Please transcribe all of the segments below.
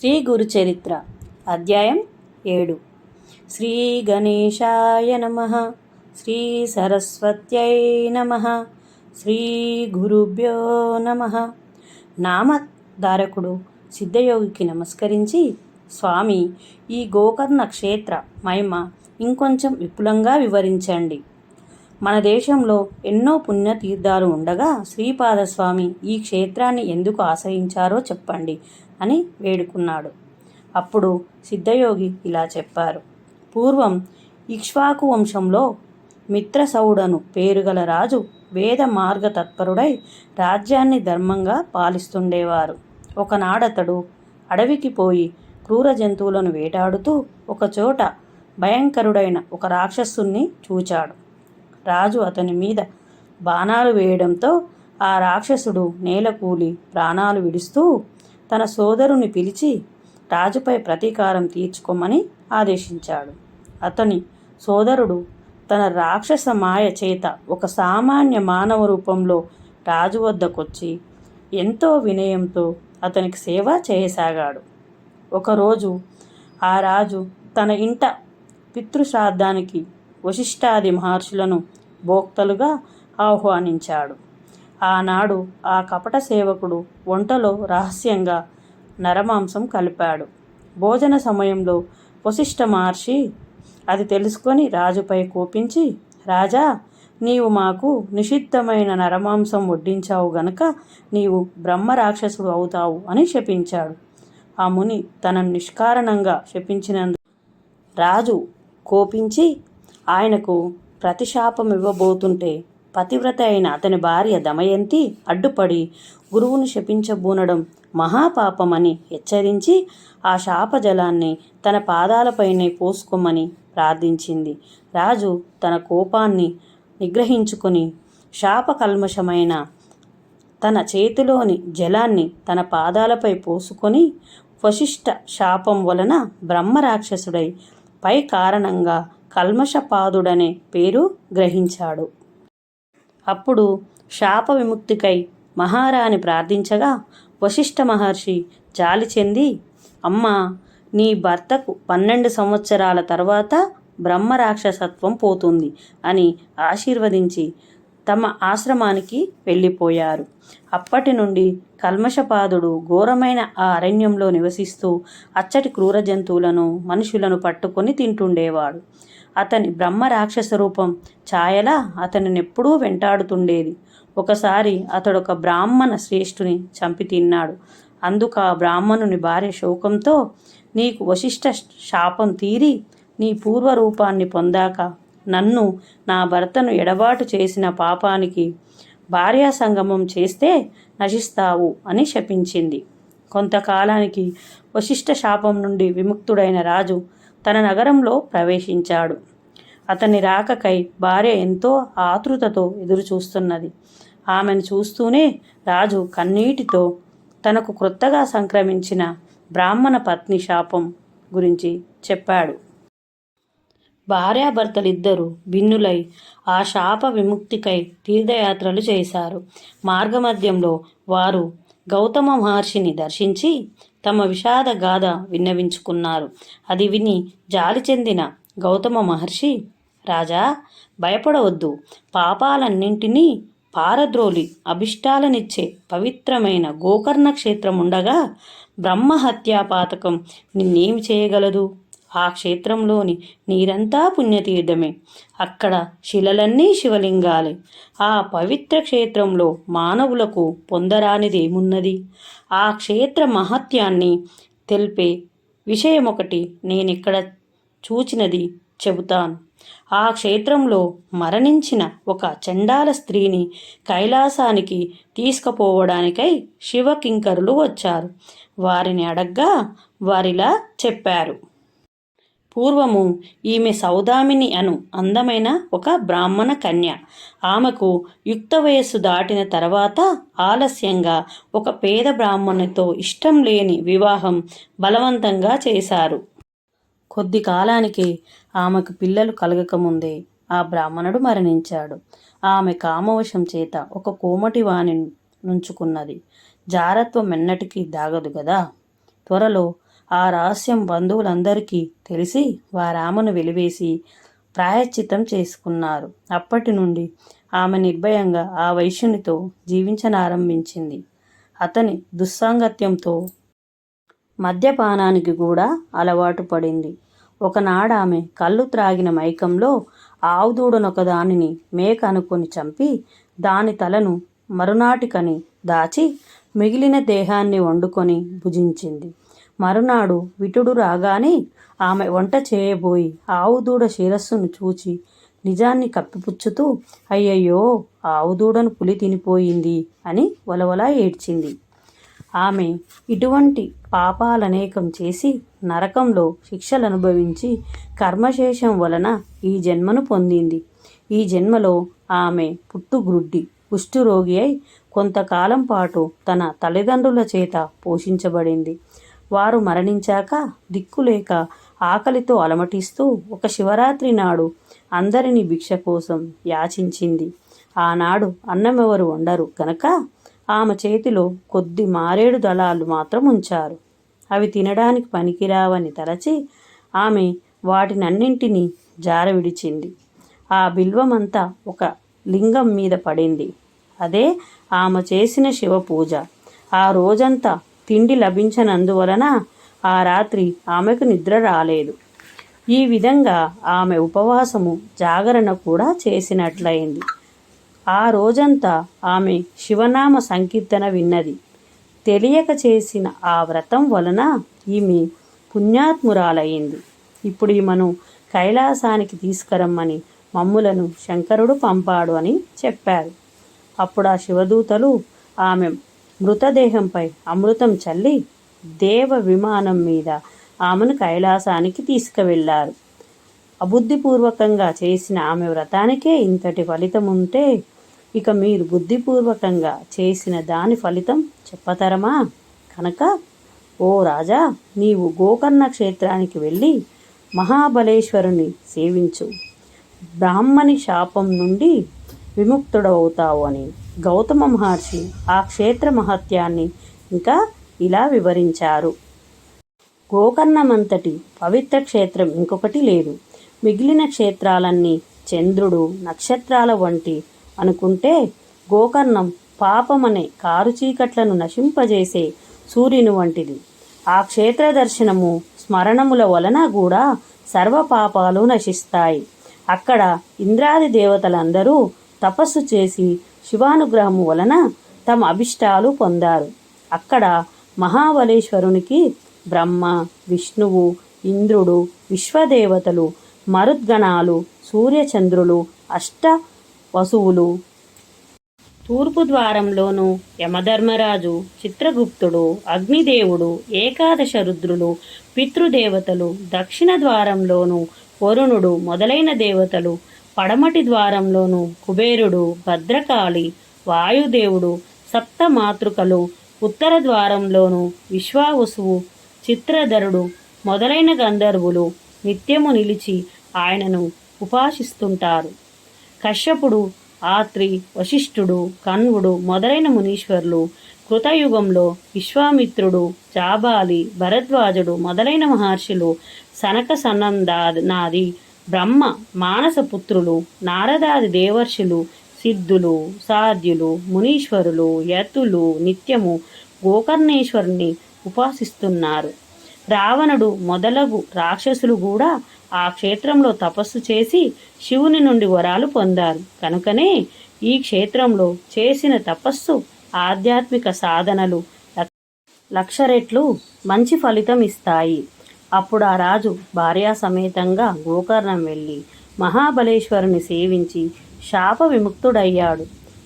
శ్రీ గురు చరిత్ర అధ్యాయం ఏడు. శ్రీ గణేశాయ నమ శ్రీ సరస్వత్యై నమ శ్రీ గురుభ్యో నమ. నామధారకుడు సిద్ధయోగికి నమస్కరించి స్వామి ఈ గోకర్ణ క్షేత్ర మహిమ ఇంకొంచెం విపులంగా వివరించండి. మన దేశంలో ఎన్నో పుణ్యతీర్థాలు ఉండగా శ్రీపాదస్వామి ఈ క్షేత్రాన్ని ఎందుకు ఆశ్రయించారో చెప్పండి అని వేడుకున్నాడు. అప్పుడు సిద్ధయోగి ఇలా చెప్పారు. పూర్వం ఇక్ష్వాకు వంశంలో మిత్రసౌడను పేరుగల రాజు వేద మార్గ తత్పరుడై రాజ్యాన్ని ధర్మంగా పాలిస్తుండేవారు. ఒకనాడతడు అడవికి పోయి క్రూర జంతువులను వేటాడుతూ ఒకచోట భయంకరుడైన ఒక రాక్షసుని చూచాడు. రాజు అతని మీద బాణాలు వేయడంతో ఆ రాక్షసుడు నేలకూలి ప్రాణాలు విడుస్తూ తన సోదరుని పిలిచి రాజుపై ప్రతీకారం తీర్చుకోమని ఆదేశించాడు. అతని సోదరుడు తన రాక్షస మాయ చేత ఒక సామాన్య మానవ రూపంలో రాజు వద్దకొచ్చి ఎంతో వినయంతో అతనికి సేవ చేయసాగాడు. ఒకరోజు ఆ రాజు తన ఇంట పితృశ్రాద్ధానికి వశిష్ఠాది మహర్షులను భోక్తలుగా ఆహ్వానించాడు. ఆనాడు ఆ కపట సేవకుడు వంటలో రహస్యంగా నరమాంసం కలిపాడు. భోజన సమయంలో వశిష్ఠ మహర్షి అది తెలుసుకొని రాజుపై కోపించి రాజా నీవు మాకు నిషిద్ధమైన నరమాంసం వడ్డించావు గనక నీవు బ్రహ్మ రాక్షసుడు అవుతావు అని శపించాడు. ఆ ముని తనను నిష్కారణంగా శపించినందు రాజు కోపించి ఆయనకు ప్రతిశాపం ఇవ్వబోతుంటే పతివ్రత అయిన అతని భార్య దమయంతి అడ్డుపడి గురువును శపించబూనడం మహాపాపమని హెచ్చరించి ఆ శాపజలాన్ని తన పాదాలపైనే పోసుకోమని ప్రార్థించింది. రాజు తన కోపాన్ని నిగ్రహించుకొని శాపకల్మషమైన తన చేతిలోని జలాన్ని తన పాదాలపై పోసుకొని వశిష్ట శాపం వలన బ్రహ్మరాక్షసుడై పై కారణంగా కల్మషపాదుడనే పేరు గ్రహించాడు. అప్పుడు శాప విముక్తికై మహారాణి ప్రార్థించగా వశిష్ఠ మహర్షి జాలి చెంది అమ్మా నీ భర్తకు పన్నెండు సంవత్సరాల తర్వాత బ్రహ్మరాక్షసత్వం పోతుంది అని ఆశీర్వదించి తమ ఆశ్రమానికి వెళ్ళిపోయారు. అప్పటి నుండి కల్మషపాదుడు ఘోరమైన ఆ అరణ్యంలో నివసిస్తూ అచ్చటి క్రూర జంతువులను మనుషులను పట్టుకొని తింటుండేవాడు. అతని బ్రహ్మ రాక్షస రూపం ఛాయలా అతనినెప్పుడూ వెంటాడుతుండేది. ఒకసారి అతడొక బ్రాహ్మణ శ్రేష్ఠుని చంపి తిన్నాడు. అందుకు ఆ బ్రాహ్మణుని భార్య శోకంతో నీకు వశిష్ట శాపం తీరి నీ పూర్వ రూపాన్ని పొందాక నన్ను నా భర్తను ఎడబాటు చేసిన పాపానికి భార్యా సంగమం చేస్తే నశిస్తావు అని శపించింది. కొంతకాలానికి వశిష్ఠ శాపం నుండి విముక్తుడైన రాజు తన నగరంలో ప్రవేశించాడు. అతని రాకకై భార్య ఎంతో ఆతృతతో ఎదురుచూస్తున్నది. ఆమెను చూస్తూనే రాజు కన్నీటితో తనకు క్రొత్తగా సంక్రమించిన బ్రాహ్మణ పత్ని శాపం గురించి చెప్పాడు. భార్యాభర్తలిద్దరూ భిన్నులై ఆ శాప విముక్తికై తీర్థయాత్రలు చేశారు. మార్గమధ్యంలో వారు గౌతమ మహర్షిని దర్శించి తమ విషాద గాథ విన్నవించుకున్నారు. అది విని జాలి చెందిన గౌతమ మహర్షి రాజా భయపడవద్దు. పాపాలన్నింటినీ పారద్రోలి అభిష్టాలనిచ్చే పవిత్రమైన గోకర్ణ క్షేత్రం ఉండగా బ్రహ్మహత్యా పాతకం నిన్నేమి చేయగలదు? ఆ క్షేత్రంలోని నీరంతా పుణ్యతీర్థమే. అక్కడ శిలలన్నీ శివలింగాలే. ఆ పవిత్ర క్షేత్రంలో మానవులకు పొందరానిదేమున్నది? ఆ క్షేత్ర మహత్యాన్ని తెలిపే విషయం ఒకటి నేనిక్కడ చూచినది చెబుతాను. ఆ క్షేత్రంలో మరణించిన ఒక చండాల స్త్రీని కైలాసానికి తీసుకుపోవడానికై శివకింకరులు వచ్చారు. వారిని అడగ్గా వారిలా చెప్పారు. పూర్వము ఈమె సౌదామిని అను అందమైన ఒక బ్రాహ్మణ కన్య. ఆమెకు యుక్త వయస్సు దాటిన తర్వాత ఆలస్యంగా ఒక పేద బ్రాహ్మణుతో ఇష్టం లేని వివాహం బలవంతంగా చేశారు. కొద్ది కాలానికి ఆమెకు పిల్లలు కలగకముందే ఆ బ్రాహ్మణుడు మరణించాడు. ఆమె కామవశం చేత ఒక కోమటి వాణి నుంచుకున్నది. జారత్వం ఎన్నటికీ దాగదు కదా త్వరలో ఆ రహస్యం బంధువులందరికీ తెలిసి వారామను వెలివేసి ప్రాయశ్చిత్తం చేసుకున్నారు. అప్పటి నుండి ఆమె నిర్భయంగా ఆ వైశ్యునితో జీవించనారంభించింది. అతని దుస్సాంగత్యంతో మద్యపానానికి కూడా అలవాటు పడింది. ఒకనాడు ఆమె కళ్ళు త్రాగిన మైకంలో ఆవుదూడనొకదానిని మేక అనుకొని చంపి దాని తలను మరునాటికని దాచి మిగిలిన దేహాన్ని వండుకొని భుజించింది. మరునాడు విటుడు రాగానే ఆమె వంట చేయబోయి ఆవుదూడ శిరస్సును చూచి నిజాన్ని కప్పిపుచ్చుతూ అయ్యయ్యో ఆవుదూడను పులి తినిపోయింది అని వలవలా ఏడ్చింది. ఆమె ఇటువంటి పాపాలనేకం చేసి నరకంలో శిక్షలు అనుభవించి కర్మశేషం వలన ఈ జన్మను పొందింది. ఈ జన్మలో ఆమె పుట్టుగ్రుడ్డి కుష్ఠురోగి అయి కొంతకాలం పాటు తన తల్లిదండ్రుల చేత పోషించబడింది. వారు మరణించాక దిక్కులేక ఆకలితో అలమటిస్తూ ఒక శివరాత్రి నాడు అందరిని భిక్ష కోసం యాచించింది. ఆనాడు అన్నమెవరు వండరు కనుక ఆమె చేతిలో కొద్ది మారేడు దళాలు మాత్రం ఉంచారు. అవి తినడానికి పనికిరావని తలచి ఆమె వాటినన్నింటినీ జారవిడిచింది. ఆ బిల్వమంతా ఒక లింగం మీద పడింది. అదే ఆమె చేసిన శివ పూజ ఆ రోజంతా తిండి లభించనందువలన ఆ రాత్రి ఆమెకు నిద్ర రాలేదు. ఈ విధంగా ఆమె ఉపవాసము జాగరణ కూడా చేసినట్లయింది. ఆ రోజంతా ఆమె శివనామ సంకీర్తన విన్నది. తెలియక చేసిన ఆ వ్రతం వలన ఈమె పుణ్యాత్మురాలయ్యింది ఇప్పుడు ఈమెను కైలాసానికి తీసుకురమ్మని మమ్ములను శంకరుడు పంపాడు అని చెప్పారు. అప్పుడు ఆ శివదూతలు ఆమె మృతదేహంపై అమృతం చల్లి దేవ విమానం మీద ఆమెను కైలాసానికి తీసుకువెళ్ళారు. అబుద్ధిపూర్వకంగా చేసిన ఆమె వ్రతానికే ఇంతటి ఫలితం ఉంటే ఇక మీరు బుద్ధిపూర్వకంగా చేసిన దాని ఫలితం చెప్పతరమా? కనుక ఓ రాజా నీవు గోకర్ణ క్షేత్రానికి వెళ్ళి మహాబలేశ్వరుని సేవించు. బ్రాహ్మణి శాపం నుండి విముక్తుడవుతావు అని గౌతమ మహర్షి ఆ క్షేత్ర మహత్యాన్ని ఇంకా ఇలా వివరించారు. గోకర్ణమంతటి పవిత్ర క్షేత్రం ఇంకొకటి లేదు. మిగిలిన క్షేత్రాలన్నీ చంద్రుడు నక్షత్రాల వంటి అనుకుంటే గోకర్ణం పాపమనే కారు చీకట్లను నశింపజేసే సూర్యుని వంటిది. ఆ క్షేత్ర దర్శనము స్మరణముల వలన కూడా సర్వ పాపాలు నశిస్తాయి. అక్కడ ఇంద్రాది దేవతలందరూ తపస్సు చేసి శివానుగ్రహము వలన తమ అభిష్టాలు పొందారు. అక్కడ మహాబలేశ్వరునికి బ్రహ్మ విష్ణువు ఇంద్రుడు విశ్వదేవతలు మరుద్గణాలు సూర్యచంద్రులు అష్ట వసువులు. తూర్పు ద్వారంలోను యమధర్మరాజు చిత్రగుప్తుడు అగ్నిదేవుడు ఏకాదశ రుద్రులు పితృదేవతలు దక్షిణ ద్వారంలోను వరుణుడు మొదలైన దేవతలు పడమటి ద్వారంలోను కుబేరుడు భద్రకాళి వాయుదేవుడు సప్త మాతృకలు ఉత్తర ద్వారంలోను విశ్వావసువు చిత్రధరుడు మొదలైన గంధర్వులు నిత్యము నిలిచి ఆయనను ఉపాసిస్తుంటారు. కశ్యపుడు ఆత్రి వశిష్ఠుడు కణ్వుడు మొదలైన మునీశ్వరులు కృతయుగంలో విశ్వామిత్రుడు జాబాలి భరద్వాజుడు మొదలైన మహర్షులు సనక సనందాది బ్రహ్మ మానసపుత్రులు నారదాది దేవర్షులు సిద్ధులు సాధ్యులు మునీశ్వరులు యతులు నిత్యము గోకర్ణేశ్వరుని ఉపాసిస్తున్నారు. రావణుడు మొదలగు రాక్షసులు కూడా ఆ క్షేత్రంలో తపస్సు చేసి శివుని నుండి వరాలు పొందారు. కనుకనే ఈ క్షేత్రంలో చేసిన తపస్సు ఆధ్యాత్మిక సాధనలు లక్ష రెట్లు మంచి ఫలితం ఇస్తాయి. అప్పుడు ఆ రాజు భార్యా సమేతంగా గోకర్ణం వెళ్ళి మహాబలేశ్వరుని సేవించి శాప విముక్తుడయ్యాడు.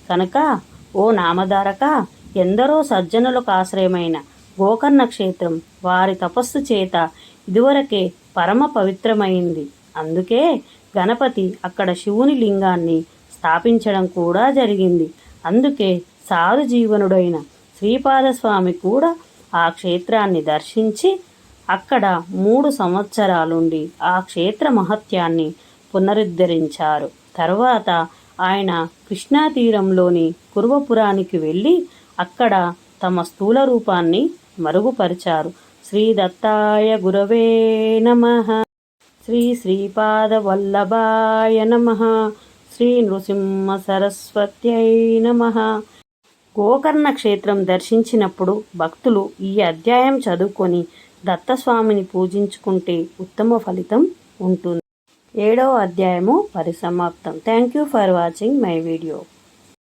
కనుక ఓ నామధారక ఎందరో సజ్జనులకు ఆశ్రయమైన గోకర్ణ క్షేత్రం వారి తపస్సు చేత ఇదివరకే పరమ పవిత్రమైంది. అందుకే గణపతి అక్కడ శివుని లింగాన్ని స్థాపించడం కూడా జరిగింది. అందుకే సాధు జీవనుడైన శ్రీపాదస్వామి కూడా ఆ క్షేత్రాన్ని దర్శించి అక్కడ మూడు సంవత్సరాలుండి ఆ క్షేత్ర మహత్యాన్ని పునరుద్ధరించారు. తర్వాత ఆయన కృష్ణా తీరంలోని కురువపురానికి వెళ్ళి అక్కడ తమ స్థూల రూపాన్ని మరుగుపరిచారు. శ్రీ దత్తాయ గురవే నమ. శ్రీ శ్రీపాదవల్లభాయ నమ. శ్రీ నృసింహ సరస్వత్యై నమ. గోకర్ణ క్షేత్రం దర్శించినప్పుడు భక్తులు ఈ అధ్యాయం చదువుకొని దత్తస్వామిని పూజించుకుంటే ఉత్తమ ఫలితం ఉంటుంది. ఏడవ అధ్యాయము పరిసమాప్తం. Thank you for watching my video